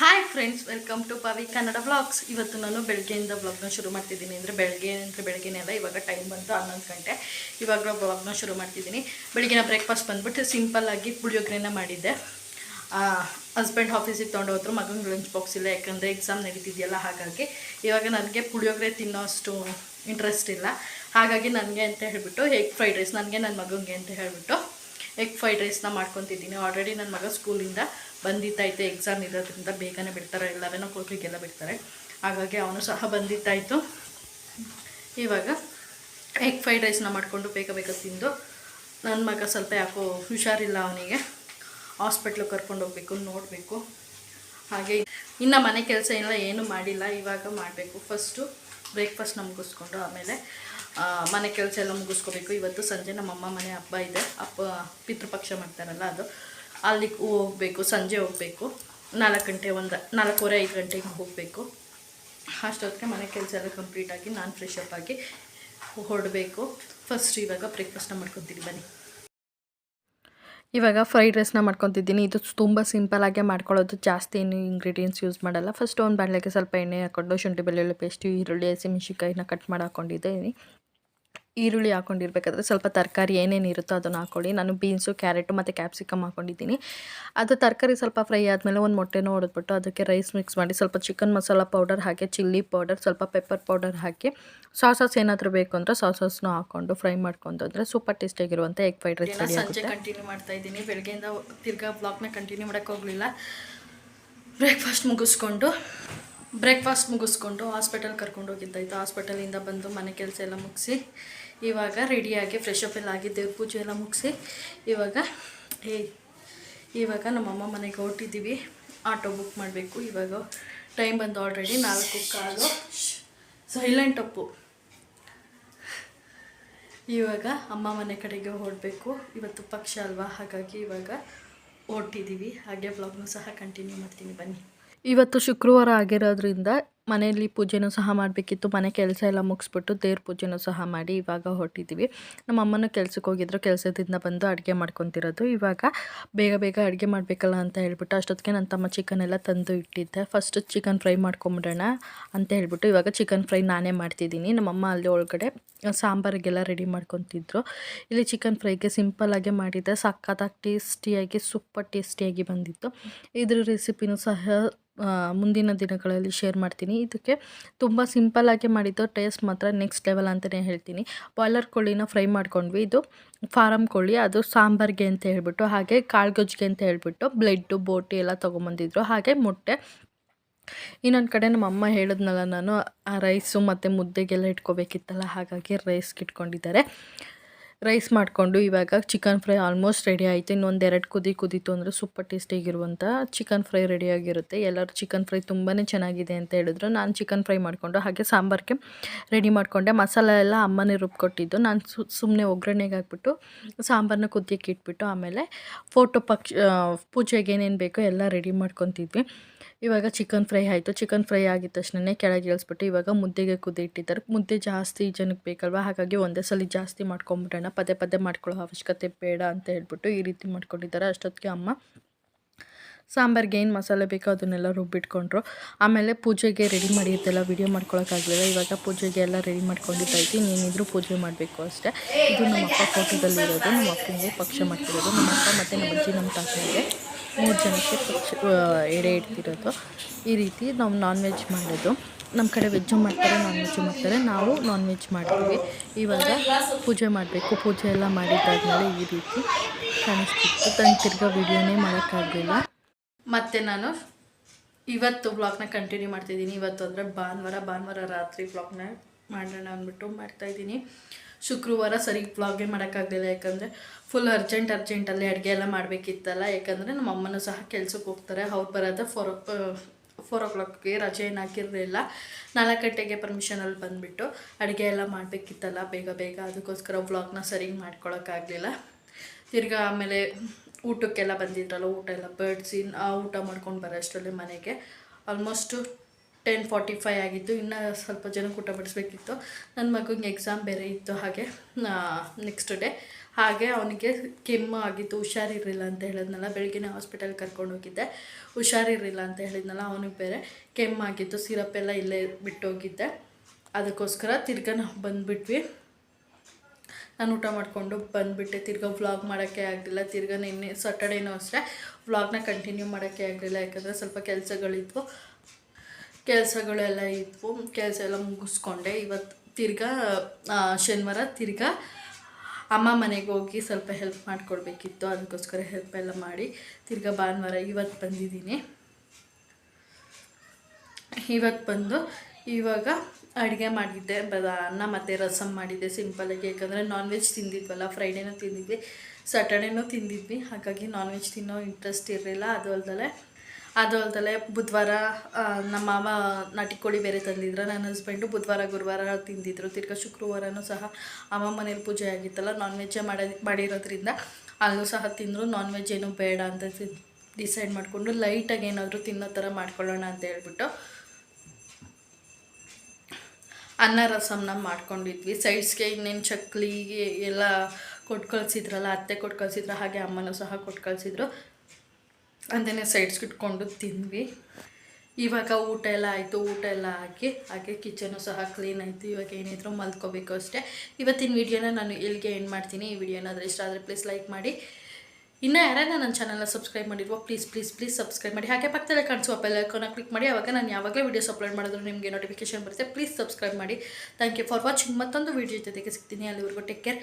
Hi friends welcome to Pavi Kannada vlogs ಇವತ್ತು ನಾನು ಬೆಳಗ್ಗೆಯಿಂದ ವ್ಲಾಗ್ನ ಶುರು ಮಾಡ್ತಿದ್ದೀನಿ. ಅಂದರೆ ಬೆಳಗ್ಗೆ ಅಂದರೆ ಬೆಳಗ್ಗೆನೇ ಅಲ್ಲ ಇವಾಗ ಟೈಮ್ ಬಂತು ಹನ್ನೊಂದು ಗಂಟೆ. ಇವಾಗ ವ್ಲಾಗ್ನ ಶುರು ಮಾಡ್ತಿದ್ದೀನಿ. ಬೆಳಗಿನ ಬ್ರೇಕ್ಫಾಸ್ಟ್ ಬಂದ್ಬಿಟ್ಟು ಸಿಂಪಲ್ಲಾಗಿ ಪುಳಿಯೋಗರೆನ ಮಾಡಿದ್ದೆ. ಹಸ್ಬೆಂಡ್ ಆಫೀಸಿಗೆ ತೊಗೊಂಡು ಹೋದ್ರು ಮಗನಿಗೆ ಲಂಚ್ ಬಾಕ್ಸ್ ಇಲ್ಲ, ಯಾಕಂದರೆ ಎಕ್ಸಾಮ್ ನಡೀತಿದೆಯಲ್ಲ ಹಾಗಾಗಿ. ಇವಾಗ ನನಗೆ ಪುಳಿಯೋಗರೆ ತಿನ್ನೋ ಅಷ್ಟು ಇಂಟ್ರೆಸ್ಟ್ ಇಲ್ಲ. ಹಾಗಾಗಿ ನನಗೆ ಅಂತ ಹೇಳಿಬಿಟ್ಟು ಎಗ್ ಫ್ರೈಡ್ ರೈಸ್ ನನಗೆ ನನ್ನ ಮಗನಿಗೆ ಅಂತ ಹೇಳಿಬಿಟ್ಟು ಎಗ್ ಫ್ರೈಡ್ ರೈಸ್ನ ಮಾಡ್ಕೊತಿದ್ದೀನಿ. ಆಲ್ರೆಡಿ ನನ್ನ ಮಗ ಸ್ಕೂಲಿಂದ ಬಂದಿತ್ತಾಯಿತು ಎಕ್ಸಾಮ್ ಇರೋದ್ರಿಂದ ಬೇಗನೆ ಬಿಡ್ತಾರೆ. ಎಲ್ಲರೇನೋ ಕೋಟ್ರಿಗೆಲ್ಲ ಬಿಡ್ತಾರೆ. ಹಾಗಾಗಿ ಅವನು ಸಹ ಬಂದಿತ್ತಾಯಿತು ಇವಾಗ ಎಗ್ ಫ್ರೈಡ್ ರೈಸ್ನ ಮಾಡಿಕೊಂಡು ಬೇಗ ಬೇಗ ತಿಂದು ನನ್ನ ಮಗ ಸ್ವಲ್ಪ ಯಾಕೋ ಹುಷಾರಿಲ್ಲ ಅವನಿಗೆ. ಹಾಸ್ಪಿಟ್ಲಿಗೆ ಕರ್ಕೊಂಡು ಹೋಗ್ಬೇಕು, ನೋಡಬೇಕು. ಹಾಗೆ ಇನ್ನು ಮನೆ ಕೆಲಸ ಎಲ್ಲ ಏನೂ ಮಾಡಿಲ್ಲ. ಇವಾಗ ಮಾಡಬೇಕು. ಫಸ್ಟು ಬ್ರೇಕ್ಫಾಸ್ಟ್ನ ಮುಗಿಸ್ಕೊಂಡು ಆಮೇಲೆ ಮನೆ ಕೆಲಸ ಎಲ್ಲ ಮುಗಿಸ್ಕೋಬೇಕು. ಇವತ್ತು ಸಂಜೆ ನಮ್ಮಮ್ಮ ಮನೆ ಹಬ್ಬ ಇದೆ. ಅಪ್ಪ ಪಿತೃಪಕ್ಷ ಮಾಡ್ತಾರಲ್ಲ ಅದು. ಅಲ್ಲಿಗೆ ಹೋಗಬೇಕು, ಸಂಜೆ ಹೋಗಬೇಕು. ನಾಲ್ಕು ಗಂಟೆ ಒಂದು, ನಾಲ್ಕೂವರೆ, ಐದು ಗಂಟೆಗೆ ಹೋಗಬೇಕು. ಅಷ್ಟೊತ್ತಿಗೆ ಮನೆ ಕೆಲಸ ಎಲ್ಲ ಕಂಪ್ಲೀಟಾಗಿ ನಾನು ಫ್ರೆಶ್ ಅಪ್ ಆಗಿ ಹೊರಡಬೇಕು. ಫಸ್ಟ್ ಇವಾಗ ಬ್ರೇಕ್ಫಾಸ್ಟ್ನ ಮಾಡ್ಕೊತೀನಿ, ಬನ್ನಿ. ಇವಾಗ ಫ್ರೈಡ್ ರೈಸ್ನ ಮಾಡ್ಕೊತಿದ್ದೀನಿ. ಇದು ತುಂಬ ಸಿಂಪಲಾಗೆ ಮಾಡ್ಕೊಳ್ಳೋದು. ಜಾಸ್ತಿ ಏನು ಇಂಗ್ರೀಡಿಯೆಂಟ್ಸ್ ಯೂಸ್ ಮಾಡಲ್ಲ. ಫಸ್ಟ್ ಒಂದು ಬಾಣಲೆಗೆ ಸ್ವಲ್ಪ ಎಣ್ಣೆ ಹಾಕ್ಕೊಂಡು ಶುಂಠಿ, ಬೆಳ್ಳುಳ್ಳಿ ಪೇಸ್ಟು ಈರುಳ್ಳಿ ಹಸಿಮೆಣ್ಸಿನ್ಕಾಯಿನ ಕಟ್ ಮಾಡಿ ಹಾಕ್ಕೊಂಡಿದ್ದೀನಿ ಈರುಳ್ಳಿ ಹಾಕ್ಕೊಂಡಿರ್ಬೇಕಾದ್ರೆ ಸ್ವಲ್ಪ ತರಕಾರಿ ಏನೇನು ಇರುತ್ತೋ ಅದನ್ನು ಹಾಕ್ಕೊಳ್ಳಿ ನಾನು ಬೀನ್ಸು ಕ್ಯಾರೆಟು ಮತ್ತು ಕ್ಯಾಪ್ಸಿಕಮ್ ಹಾಕ್ಕೊಂಡಿದ್ದೀನಿ ಅದು ತರಕಾರಿ ಸ್ವಲ್ಪ ಫ್ರೈ ಆದಮೇಲೆ ಒಂದು ಮೊಟ್ಟೆನೂ ಹೊಡೆದ್ಬಿಟ್ಟು ಅದಕ್ಕೆ ರೈಸ್ ಮಿಕ್ಸ್ ಮಾಡಿ ಸ್ವಲ್ಪ ಚಿಕನ್ ಮಸಾಲ ಪೌಡರ್ ಹಾಕಿ ಚಿಲ್ಲಿ ಪೌಡರ್ ಸ್ವಲ್ಪ ಪೆಪ್ಪರ್ ಪೌಡರ್ ಹಾಕಿ ಸಾಸಸ್ ಏನಾದರೂ ಬೇಕು ಅಂದರೆ ಸಾಸಸ್ನು ಹಾಕ್ಕೊಂಡು ಫ್ರೈ ಮಾಡ್ಕೊಂಡು ಅಂದರೆ ಸೂಪರ್ ಟೇಸ್ಟಿಯಾಗಿರುವಂಥ ಎಗ್ ಫ್ರೈಡ್ ರೈಸ್ ಸಂಜೆ ಕಂಟಿನ್ಯೂ ಮಾಡ್ತಾ ಇದ್ದೀನಿ. ಬೆಳಗ್ಗೆಯಿಂದ ತಿರ್ಗಾ ಬ್ಲಾಗ್ನ ಕಂಟಿನ್ಯೂ ಮಾಡೋಕ್ಕೆ ಹೋಗಲಿಲ್ಲ. ಬ್ರೇಕ್ಫಾಸ್ಟ್ ಮುಗಿಸ್ಕೊಂಡು ಬ್ರೇಕ್ಫಾಸ್ಟ್ ಮುಗಿಸ್ಕೊಂಡು ಹಾಸ್ಪಿಟಲ್ ಕರ್ಕೊಂಡು ಹೋಗಿದ್ದಾಯಿತು ಹಾಸ್ಪಿಟಲಿಂದ ಬಂದು ಮನೆ ಕೆಲಸ ಎಲ್ಲ ಮುಗಿಸಿ ಇವಾಗ ರೆಡಿಯಾಗಿ ಫ್ರೆಶ್ ಅಪ್ ಎಲ್ಲ ಆಗಿದ್ದೆ ಪೂಜೆ ಎಲ್ಲ ಮುಗಿಸಿ. ಇವಾಗ ಏ ಇವಾಗ ನಮ್ಮಮ್ಮ ಮನೆಗೆ ಹೊರಟಿದ್ದೀವಿ. ಆಟೋ ಬುಕ್ ಮಾಡಬೇಕು. ಇವಾಗ ಟೈಮ್ ಬಂದು ಆಲ್ರೆಡಿ ನಾಲ್ಕು ಕಾಲು. ಸೈಲೆಂಟ್ ಅಪ್ಪು ಇವಾಗ ಅಮ್ಮ ಮನೆ ಕಡೆಗೆ ಹೊರಡಬೇಕು. ಇವತ್ತು ಪಕ್ಷ ಅಲ್ವಾ? ಹಾಗಾಗಿ ಇವಾಗ ಹೊರಟಿದ್ದೀವಿ. ಹಾಗೆ ಬ್ಲಾಗ್ನು ಸಹ ಕಂಟಿನ್ಯೂ ಮಾಡ್ತೀನಿ. ಬನ್ನಿ. ಇವತ್ತು ಶುಕ್ರವಾರ ಆಗಿರೋದ್ರಿಂದ ಮನೆಯಲ್ಲಿ ಪೂಜೆನೂ ಸಹ ಮಾಡಬೇಕಿತ್ತು, ಮನೆ ಕೆಲಸ ಎಲ್ಲ ಮುಗಿಸ್ಬಿಟ್ಟು ದೇವ್ರ ಪೂಜೆನೂ ಸಹ ಮಾಡಿ ಇವಾಗ ಹೊರಟಿದ್ದೀವಿ ನಮ್ಮ ಅಮ್ಮನ ಕೆಲಸಕ್ಕೆ ಹೋಗಿದ್ರು, ಕೆಲಸದಿಂದ ಬಂದು ಅಡುಗೆ ಮಾಡ್ಕೊತಿರೋದು. ಇವಾಗ ಬೇಗ ಬೇಗ ಅಡುಗೆ ಮಾಡಬೇಕಲ್ಲ ಅಂತ ಹೇಳ್ಬಿಟ್ಟು ಅಷ್ಟೊತ್ತಿಗೆ ನನ್ನ ತಮ್ಮ ಚಿಕನ್ ಎಲ್ಲ ತಂದು ಇಟ್ಟಿದ್ದೆ. ಫಸ್ಟ್ ಚಿಕನ್ ಫ್ರೈ ಮಾಡ್ಕೊಂಬಿಡೋಣ ಅಂತ ಹೇಳ್ಬಿಟ್ಟು ಇವಾಗ ಚಿಕನ್ ಫ್ರೈ ನಾನೇ ಮಾಡ್ತಿದ್ದೀನಿ. ನಮ್ಮಮ್ಮ ಅಲ್ಲಿ ಒಳಗಡೆ ಸಾಂಬಾರಿಗೆಲ್ಲ ರೆಡಿ ಮಾಡ್ಕೊತಿದ್ರು. ಇಲ್ಲಿ ಚಿಕನ್ ಫ್ರೈಗೆ ಸಿಂಪಲ್ಲಾಗೆ ಮಾಡಿದ್ದೆ. ಸಖತ್ತಾಗಿ ಟೇಸ್ಟಿಯಾಗಿ ಸೂಪರ್ ಟೇಸ್ಟಿಯಾಗಿ ಬಂದಿತ್ತು. ಇದ್ರ ರೆಸಿಪಿನೂ ಸಹ ಮುಂದಿನ ದಿನಗಳಲ್ಲಿ ಶೇರ್ ಮಾಡ್ತೀನಿ. ಇದಕ್ಕೆ ತುಂಬ ಸಿಂಪಲ್ಲಾಗಿ ಮಾಡಿದ್ದು ಟೇಸ್ಟ್ ಮಾತ್ರ ನೆಕ್ಸ್ಟ್ ಲೆವೆಲ್ ಅಂತಲೇ ಹೇಳ್ತೀನಿ. ಬಾಯ್ಲರ್ ಕೋಳಿನ ಫ್ರೈ ಮಾಡ್ಕೊಂಡ್ವಿ. ಇದು ಫಾರಮ್ ಕೋಳಿ, ಅದು ಸಾಂಬಾರ್ಗೆ ಅಂತ ಹೇಳ್ಬಿಟ್ಟು, ಹಾಗೆ ಕಾಳ್ಗೊಜ್ಜಿಗೆ ಅಂತ ಹೇಳ್ಬಿಟ್ಟು ಬ್ಲೆಡ್ಡು ಬೋಟಿ ಎಲ್ಲ ತೊಗೊಂಬಂದಿದ್ರು. ಹಾಗೆ ಮೊಟ್ಟೆ. ಇನ್ನೊಂದು ಕಡೆ ನಮ್ಮ ಅಮ್ಮ ಹೇಳಿದ್ನಲ್ಲ, ನಾನು ಆ ರೈಸು ಮತ್ತು ಮುದ್ದೆಗೆಲ್ಲ ಇಟ್ಕೋಬೇಕಿತ್ತಲ್ಲ, ಹಾಗಾಗಿ ರೈಸ್ಗೆ ಇಟ್ಕೊಂಡಿದ್ದಾರೆ. ರೈಸ್ ಮಾಡಿಕೊಂಡು ಇವಾಗ ಚಿಕನ್ ಫ್ರೈ ಆಲ್ಮೋಸ್ಟ್ ರೆಡಿ ಆಯಿತು. ಇನ್ನೊಂದು ಎರಡು ಕುದಿ ಕುದೀತು ಅಂದರೆ ಸೂಪರ್ ಟೇಸ್ಟಿಯಾಗಿರುವಂಥ ಚಿಕನ್ ಫ್ರೈ ರೆಡಿಯಾಗಿರುತ್ತೆ ಎಲ್ಲರೂ ಚಿಕನ್ ಫ್ರೈ ತುಂಬಾ ಚೆನ್ನಾಗಿದೆ ಅಂತ ಹೇಳಿದ್ರು. ನಾನು ಚಿಕನ್ ಫ್ರೈ ಮಾಡಿಕೊಂಡು ಹಾಗೆ ಸಾಂಬಾರಿಗೆ ರೆಡಿ ಮಾಡಿಕೊಂಡೆ. ಮಸಾಲೆ ಎಲ್ಲ ಅಮ್ಮನೇ ರುಬ್ಕೊಟ್ಟಿದ್ದು. ನಾನು ಸುಮ್ಮನೆ ಒಗ್ಗರಣೆಗೆ ಹಾಕ್ಬಿಟ್ಟು ಸಾಂಬಾರನ್ನ ಕುದಿಯಕ್ಕೆ ಇಟ್ಬಿಟ್ಟು ಆಮೇಲೆ ಫೋಟೋ ಪಕ್ಷ ಪೂಜೆಗೆ ಏನೇನು ಬೇಕೋ ಎಲ್ಲ ರೆಡಿ ಮಾಡ್ಕೊತಿದ್ವಿ. ಇವಾಗ ಚಿಕನ್ ಫ್ರೈ ಆಯಿತು. ಚಿಕನ್ ಫ್ರೈ ಆಗಿದ ತಕ್ಷಣ ಕೆಳಗೆ ಇಳಿಸ್ಬಿಟ್ಟು ಇವಾಗ ಮುದ್ದೆಗೆ ಕುದಿ ಇಟ್ಟಿದ್ದಾರೆ. ಮುದ್ದೆ ಜಾಸ್ತಿ ಜನಕ್ಕೆ ಬೇಕಲ್ವ? ಹಾಗಾಗಿ ಒಂದೇ ಸಲ ಜಾಸ್ತಿ ಮಾಡ್ಕೊಂಬಿಡೋಣ. ಪದೇ ಪದೇ ಮಾಡ್ಕೊಳ್ಳೋ ಅವಶ್ಯಕತೆ ಬೇಡ ಅಂತ ಹೇಳ್ಬಿಟ್ಟು ಈ ರೀತಿ ಮಾಡ್ಕೊಂಡಿದ್ದಾರೆ. ಅಷ್ಟೊತ್ತಿಗೆ ಅಮ್ಮ ಸಾಂಬಾರ್ಗೆ ಏನು ಮಸಾಲೆ ಬೇಕೋ ಅದನ್ನೆಲ್ಲ ರುಬ್ಬಿಟ್ಕೊಂಡ್ರು. ಆಮೇಲೆ ಪೂಜೆಗೆ ರೆಡಿ ಮಾಡಿದ್ದೆಲ್ಲ ವಿಡಿಯೋ ಮಾಡ್ಕೊಳಕ್ಕಾಗಲಿಲ್ಲ. ಇವಾಗ ಪೂಜೆಗೆ ಎಲ್ಲ ರೆಡಿ ಮಾಡ್ಕೊಂಡಿದ್ದಾಯ್ತು ನೀನಿದ್ರು ಪೂಜೆ ಮಾಡಬೇಕು ಅಷ್ಟೇ. ಇದು ನಮ್ಮ ಅಪ್ಪ ಫೋಟೋದಲ್ಲಿರೋದು ನಮ್ಮ ಅಪ್ಪನಿಗೆ ಪಕ್ಷ ಮಾಡ್ತಿರೋದು. ನಮ್ಮ ಅಪ್ಪ ಮತ್ತು ನಮ್ಮ ಅಜ್ಜಿ, ನಮ್ಮ ತಾತನಿಗೆ ಮೂರು ಜನಕ್ಕೆ ಎಡೆ ಇಡ್ತಿರೋದು. ಈ ರೀತಿ ನಾವು ನಾನ್ ವೆಜ್ ಮಾಡೋದು. ನಮ್ಮ ಕಡೆ ವೆಜ್ಜು ಮಾಡ್ತಾರೆ ನಾನ್ ವೆಜ್ಜು ಮಾಡ್ತಾರೆ. ನಾವು ನಾನ್ ವೆಜ್ ಮಾಡ್ತೀವಿ. ಇವಾಗ ಪೂಜೆ ಮಾಡಬೇಕು. ಪೂಜೆ ಎಲ್ಲ ಮಾಡಿದ್ದಾದ್ಮೇಲೆ ಈ ರೀತಿ ಕಾಣಿಸ್ತಿತ್ತು. ತಂದು ತಿರ್ಗಾ ವಿಡಿಯೋನೇ ಮಾಡೋಕ್ಕಾಗಲಿಲ್ಲ. ಮತ್ತು ನಾನು ಇವತ್ತು ಬ್ಲಾಗ್ನ ಕಂಟಿನ್ಯೂ ಮಾಡ್ತಿದ್ದೀನಿ. ಇವತ್ತು ಅಂದರೆ ಭಾನುವಾರ ಭಾನುವಾರ ರಾತ್ರಿ ಬ್ಲಾಗ್ನ ಮಾಡೋಣ ಅಂದ್ಬಿಟ್ಟು ಮಾಡ್ತಾಯಿದ್ದೀನಿ ಶುಕ್ರವಾರ ಸರಿ ವ್ಲಾಗೇ ಮಾಡೋಕ್ಕಾಗಲಿಲ್ಲ. ಯಾಕಂದರೆ ಫುಲ್ ಅರ್ಜೆಂಟ್ ಅರ್ಜೆಂಟಲ್ಲಿ ಅಡುಗೆ ಎಲ್ಲ ಮಾಡಬೇಕಿತ್ತಲ್ಲ. ಯಾಕಂದರೆ ನಮ್ಮ ಅಮ್ಮನೂ ಸಹ ಕೆಲ್ಸಕ್ಕೆ ಹೋಗ್ತಾರೆ. ಅವ್ರು ಬರೋದೇ ಫೋರ್ ಫೋರ್ ಓ ಕ್ಲಾಕ್ಗೆ ರಜೆ ಏನು ಹಾಕಿರಲಿಲ್ಲ. ನಾಲ್ಕು ಗಂಟೆಗೆ ಪರ್ಮಿಷನಲ್ಲಿ ಬಂದುಬಿಟ್ಟು ಅಡುಗೆ ಎಲ್ಲ ಮಾಡಬೇಕಿತ್ತಲ್ಲ. ಬೇಗ ಬೇಗ ಅದಕ್ಕೋಸ್ಕರ ಬ್ಲಾಗ್ನ ಸರಿಗೆ ಮಾಡ್ಕೊಳಕ್ಕಾಗಲಿಲ್ಲ. ತಿರ್ಗಾ ಆಮೇಲೆ ಊಟಕ್ಕೆಲ್ಲ ಬಂದಿದ್ರಲ್ಲ, ಊಟ ಎಲ್ಲ ಬಡಿಸಿ ಆ ಊಟ ಮಾಡ್ಕೊಂಡು ಬರೋ ಅಷ್ಟರಲ್ಲಿ ಮನೆಗೆ ಆಲ್ಮೋಸ್ಟು ಟೆನ್ ಫಾರ್ಟಿ ಫೈ ಆಗಿತ್ತು ಇನ್ನೂ ಸ್ವಲ್ಪ ಜನಕ್ಕೆ ಊಟ ಬಡಿಸ್ಬೇಕಿತ್ತು. ನನ್ನ ಮಗನಿಗೆ ಎಕ್ಸಾಮ್ ಬೇರೆ ಇತ್ತು ಹಾಗೆ ನೆಕ್ಸ್ಟ್ ಡೇ ಹಾಗೆ ಅವನಿಗೆ ಕೆಮ್ಮು ಆಗಿತ್ತು, ಹುಷಾರಿರಲಿಲ್ಲ ಅಂತ ಹೇಳಿದ್ನಲ್ಲ ಬೆಳಗ್ಗೆ ಹಾಸ್ಪಿಟಲ್ ಕರ್ಕೊಂಡು ಹೋಗಿದ್ದೆ. ಹುಷಾರಿರಲಿಲ್ಲ ಅಂತ ಹೇಳಿದ್ನಲ್ಲ, ಅವನಿಗೆ ಬೇರೆ ಕೆಮ್ಮಾಗಿತ್ತು ಸಿರಪ್ ಎಲ್ಲ ಇಲ್ಲೇ ಬಿಟ್ಟೋಗಿದ್ದೆ ಅದಕ್ಕೋಸ್ಕರ ತಿರ್ಗಾ ನಾವು ಬಂದುಬಿಟ್ವಿ. ನಾನು ಊಟ ಮಾಡಿಕೊಂಡು ಬಂದುಬಿಟ್ಟೆ, ತಿರ್ಗಾ ವ್ಲಾಗ್ ಮಾಡೋಕ್ಕೆ ಆಗಲಿಲ್ಲ. ತಿರ್ಗಾ ನಿನ್ನೆ ಸಾಟರ್ಡೇನೂ ಅಷ್ಟೇ ವ್ಲಾಗ್ನ ಕಂಟಿನ್ಯೂ ಮಾಡೋಕ್ಕೆ ಆಗಲಿಲ್ಲ, ಯಾಕಂದರೆ ಸ್ವಲ್ಪ ಕೆಲಸಗಳಿದ್ವು. ಕೆಲಸಗಳೆಲ್ಲ ಇದ್ವು ಕೆಲಸ ಎಲ್ಲ ಮುಗಿಸ್ಕೊಂಡೆ. ಇವತ್ತು ತಿರ್ಗಾ ಶನಿವಾರ ತಿರ್ಗಾ ಅಮ್ಮ ಮನೆಗೆ ಹೋಗಿ ಸ್ವಲ್ಪ ಹೆಲ್ಪ್ ಮಾಡಿಕೊಡ್ಬೇಕಿತ್ತು. ಅದಕ್ಕೋಸ್ಕರ ಹೆಲ್ಪ್ ಎಲ್ಲ ಮಾಡಿ ತಿರ್ಗಾ ಭಾನುವಾರ ಇವತ್ತು ಬಂದಿದ್ದೀನಿ. ಇವತ್ತು ಬಂದು ಇವಾಗ ಅಡುಗೆ ಮಾಡಿದ್ದೆ ಬದ ಅನ್ನ ಮತ್ತು ರಸಮ್ ಮಾಡಿದ್ದೆ ಸಿಂಪಲಾಗಿ ಯಾಕಂದರೆ ನಾನ್ ವೆಜ್ ತಿಂದಿದ್ವಲ್ಲ ಫ್ರೈಡೇನೂ ತಿಂದಿದ್ವಿ ಸ್ಯಾಟರ್ಡೇನೂ ತಿಂದಿದ್ವಿ. ಹಾಗಾಗಿ ನಾನ್ ವೆಜ್ ತಿನ್ನೋ ಇಂಟ್ರೆಸ್ಟ್ ಇರಲಿಲ್ಲ, ಅದು ಅಲ್ದಲೆ ಅದು ಅಲ್ದಲೆ ಬುಧವಾರ ನಮ್ಮ ಮಾವ ನಾಟಿ ಕೋಳಿ ಬೇರೆ ತಂದಿದ್ರು, ನನ್ನ ಹಸ್ಬೆಂಡು ಬುಧವಾರ, ಗುರುವಾರ ತಿಂದಿದ್ರು. ತಿರ್ಗಾ ಶುಕ್ರವಾರನೂ ಸಹ ಅಮ್ಮ ಮನೇಲಿ ಪೂಜೆ ಆಗಿತ್ತಲ್ಲ ನಾನ್ ವೆಜ್ಜೇ ಮಾಡಿ, ಮಾಡಿರೋದ್ರಿಂದ ಅಲ್ಲೂ ಸಹ ತಿಂದರು. ನಾನ್ ವೆಜ್ ಏನು ಬೇಡ ಅಂತ ಡಿಸೈಡ್ ಮಾಡಿಕೊಂಡು ಲೈಟಾಗಿ ಏನಾದರೂ ತಿನ್ನೋ ಥರ ಮಾಡ್ಕೊಳ್ಳೋಣ ಅಂತ ಹೇಳ್ಬಿಟ್ಟು ಅನ್ನ ರಸಮ್ನ ಮಾಡ್ಕೊಂಡಿದ್ವಿ. ಸೈಡ್ಸ್ಗೆ ಇನ್ನೇನು ಚಕ್ಲಿಗೆ ಎಲ್ಲ ಕೊಟ್ಟು ಕಳಿಸಿದ್ರಲ್ಲ ಅತ್ತೆ ಕೊಟ್ಟು ಕಳಿಸಿದ್ರು ಹಾಗೆ ಅಮ್ಮನೂ ಸಹ ಕೊಟ್ಟು ಕಳಿಸಿದ್ರು ಅಂತಲೇ ಸೈಡ್ಸ್ಗೆ ಇಟ್ಕೊಂಡು ತಿಂದ್ವಿ. ಇವಾಗ ಊಟ ಎಲ್ಲ ಆಯಿತು, ಊಟ ಎಲ್ಲ ಹಾಕಿ ಹಾಗೆ ಕಿಚನು ಸಹ ಕ್ಲೀನ್ ಆಯಿತು. ಇವಾಗ ಏನಿದ್ರು ಮಲ್ಕೋಬೇಕು ಅಷ್ಟೇ. ಇವತ್ತಿನ ವೀಡಿಯೋನ ನಾನು ಇಲ್ಲಿಗೆ ಎಂಡ್ ಮಾಡ್ತೀನಿ. ಈ ವಿಡಿಯೋನ ಆದರೆ ಇಷ್ಟ ಆದರೆ ಪ್ಲೀಸ್ ಲೈಕ್ ಮಾಡಿ. ಇನ್ನೂ ಯಾರ್ಯಾರು ನನ್ನ ಚಾನಲ್ನ ಸಬ್ಸ್ಕ್ರೈಬ್ ಮಾಡಿರುವ ಪ್ಲೀಸ್ ಪ್ಲೀಸ್ ಪ್ಲೀಸ್ ಸಬ್ಸ್ಕ್ರೈಬ್ ಮಾಡಿ. ಹಾಗೆ ಪಕ್ಕದಲ್ಲೇ ಕಾಣಿಸುವ ಬೆಲ್ ಐಕಾನ ಕ್ಲಿಕ್ ಮಾಡಿ. ಅವಾಗ ನಾನು ಯಾವಾಗಲೇ ವೀಡಿಯೋಸ್ ಅಪ್ಲೋಡ್ ಮಾಡಿದ್ರು ನಿಮಗೆ ನೋಟಿಫಿಕೇಶನ್ ಬರುತ್ತೆ. ಪ್ಲೀಸ್ ಸಬ್ಸ್ಕ್ರೈಬ್ ಮಾಡಿ. ಥ್ಯಾಂಕ್ ಯು ಫಾರ್ ವಾಚಿಂಗ್ ಮತ್ತೊಂದು ವೀಡಿಯೋ ಜೊತೆಗೆ ಸಿಗ್ತೀನಿ. ಅಲ್ಲಿವರೆಗೂ ಟೇಕ್ ಕೇರ್